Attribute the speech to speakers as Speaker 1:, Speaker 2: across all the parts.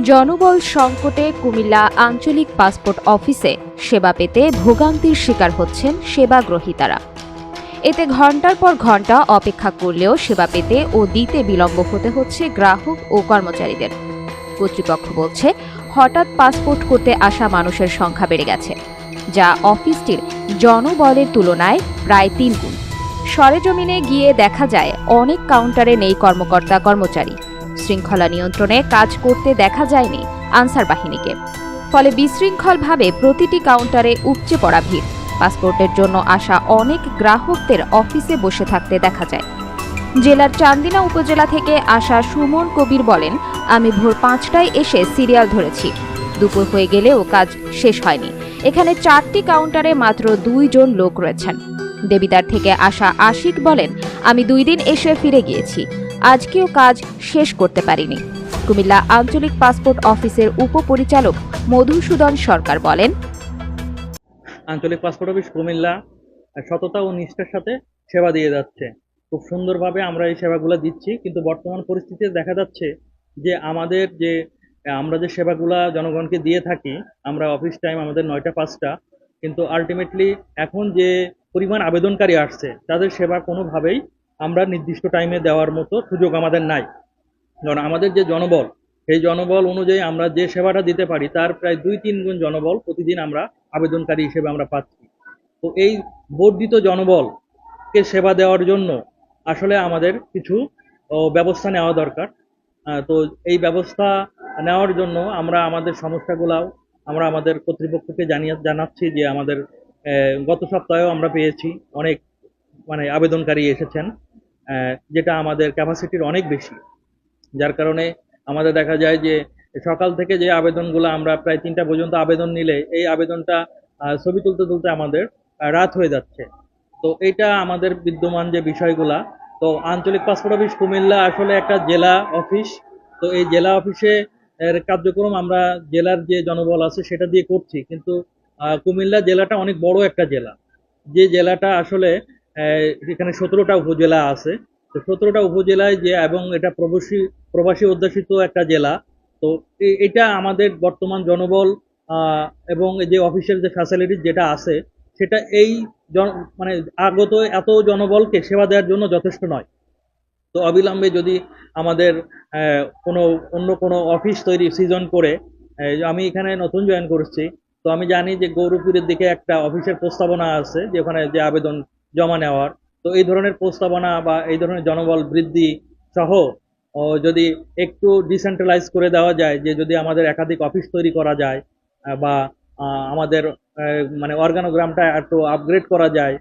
Speaker 1: জনবল সংকটে কুমিল্লা আঞ্চলিক পাসপোর্ট অফিসে সেবা পেতে ভোগান্তির শিকার হচ্ছেন সেবা গ্রহীতারা এতে ঘণ্টার পর ঘণ্টা অপেক্ষা করলেও সেবা পেতে ও দিতে বিলম্ব হতে হচ্ছে গ্রাহক ও কর্মচারীদের। কর্তৃপক্ষ বলছে, হঠাৎ পাসপোর্ট করতে আসা মানুষের সংখ্যা বেড়ে গেছে, যা অফিসটির জনবলের তুলনায় প্রায় তিন গুণ সরেজমিনে গিয়ে দেখা যায়, অনেক কাউন্টারে নেই কর্মকর্তা কর্মচারী শৃঙ্খলা নিয়ন্ত্রণে কাজ করতে দেখা যায়নি আনসার বাহিনীকে। ফলে বিশৃঙ্খলভাবে প্রতিটি কাউন্টারে উপচে পড়া ভিড়। পাসপোর্টের জন্য আসা অনেক গ্রাহকদের অফিসে বসে থাকতে দেখা যায়। জেলার চান্দিনা উপজেলা থেকে আসা সুমন কবির বলেন, আমি ভোর পাঁচটায় এসে সিরিয়াল ধরেছি। দুপুর হয়ে গেলেও কাজ শেষ হয়নি। এখানে চারটি কাউন্টারে মাত্র দুইজন লোক রয়েছেন। দেবিদার থেকে আসা আশিক বলেন, আমি দুই দিন এসে ফিরে গিয়েছি। আজকেও কাজ শেষ করতে পারিনি। কুমিল্লা আঞ্চলিক পাসপোর্ট অফিসের উপপরিচালক মধুসূদন সরকার বলেন,
Speaker 2: আঞ্চলিক পাসপোর্ট অফিস কুমিল্লা সততা ও নিষ্ঠার সাথে সেবা দিয়ে যাচ্ছে। খুব সুন্দরভাবে আমরা এই সেবাগুলো দিচ্ছি, কিন্তু বর্তমান পরিস্থিতিতে দেখা যাচ্ছে যে আমাদের যে, আমরা যে সেবাগুলা জনগণকে দিয়ে থাকি, আমরা অফিস টাইম আমাদের নয়টা পাঁচটা, কিন্তু আলটিমেটলি এখন যে পরিমাণ আবেদনকারী আসছে, তাদের সেবা কোনোভাবেই আমরা নির্দিষ্ট টাইমে দেওয়ার মতো সুযোগ আমাদের নাই। কারণ আমাদের যে জনবল, সেই জনবল অনুযায়ী আমরা যে সেবাটা দিতে পারি, তার প্রায় দুই তিন গুণ জনবল প্রতিদিন আমরা আবেদনকারী হিসেবে আমরা পাচ্ছি। তো এই বর্ধিত জনবলকে সেবা দেওয়ার জন্য আসলে আমাদের কিছু ব্যবস্থা নেওয়া দরকার। তো এই ব্যবস্থা নেওয়ার জন্য আমরা আমাদের সমস্যাগুলাও আমরা আমাদের কর্তৃপক্ষকে জানিয়ে, জানাচ্ছি যে আমাদের গত সপ্তাহেও আমরা পেয়েছি অনেক মানে আবেদনকারী এসেছেন যেটা আমাদের ক্যাপাসিটির অনেক বেশি। যার কারণে আমাদের দেখা যায় যে সকাল থেকে যে আবেদনগুলো আমরা প্রায় তিনটা পর্যন্ত আবেদন নিলে, এই আবেদনটা ছবি তুলতে তুলতে আমাদের রাত হয়ে যাচ্ছে। তো এটা আমাদের বিদ্যমান যে বিষয়গুলা, তো আঞ্চলিক পাসপোর্ট অফিস কুমিল্লা আসলে একটা জেলা অফিস। তো এই জেলা অফিসে, এর কার্যক্রম আমরা জেলার যে জনবল আছে সেটা দিয়ে করছি। কিন্তু কুমিল্লা জেলাটা অনেক বড় একটা জেলা। যে জেলাটা আসলে এখানে সতেরোটা উপজেলা আছে। তো সতেরোটা উপজেলায় যে এবং এটা প্রবাসী প্রবাসী অধ্যাসিত একটা জেলা। তো এটা আমাদের বর্তমান জনবল এবং যে অফিসের যে ফ্যাসিলিটি যেটা আছে, সেটা এই জন- মানে আগত এত জনবলকে সেবা দেওয়ার জন্য যথেষ্ট নয়। তো অবিলম্বে যদি আমাদের কোনো, অন্য কোনো অফিস তৈরি সিজন করে আমি এখানে নতুন জয়েন করেছি। তো আমি জানি যে গৌরবপুরের দিকে একটা অফিসের প্রস্তাবনা আছে যে ওখানে যে আবেদন জমা নেওয়ার। তো এই ধরনের প্রস্তাবনা বা এই ধরনের জনবল বৃদ্ধি সহ যদি একটু ডিসেন্ট্রালাইজ করে দেওয়া যায়, যে যদি আমাদের একাধিক অফিস তৈরি করা যায় বা আমাদের মানে অর্গানোগ্রামটা একটু আপগ্রেড করা যায়,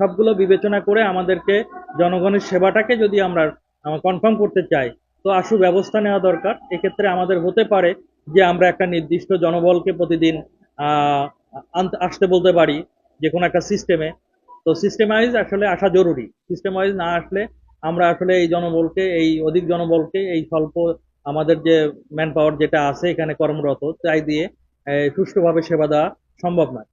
Speaker 2: সবগুলো বিবেচনা করে আমাদেরকে জনগণের সেবাটাকে যদি আমরা কনফার্ম করতে চাই, তো আশু ব্যবস্থা নেওয়া দরকার। এক্ষেত্রে আমাদের হতে পারে যে আমরা একটা নির্দিষ্ট জনবলকে প্রতিদিন আসতে বলতে পারি, যে কোনো একটা সিস্টেমে তো সিস্টেম সিস্টেমাইজ আসলে আসা জরুরি। সিস্টেম সিস্টেমাইজ না আসলে আমরা আসলে এই জনবলকে, এই অধিক জনবলকে, এই স্বল্প আমাদের যে ম্যান পাওয়ার যেটা আছে এখানে কর্মরত, তাই দিয়ে সুষ্ঠুভাবে সেবা দেওয়া সম্ভব নয়।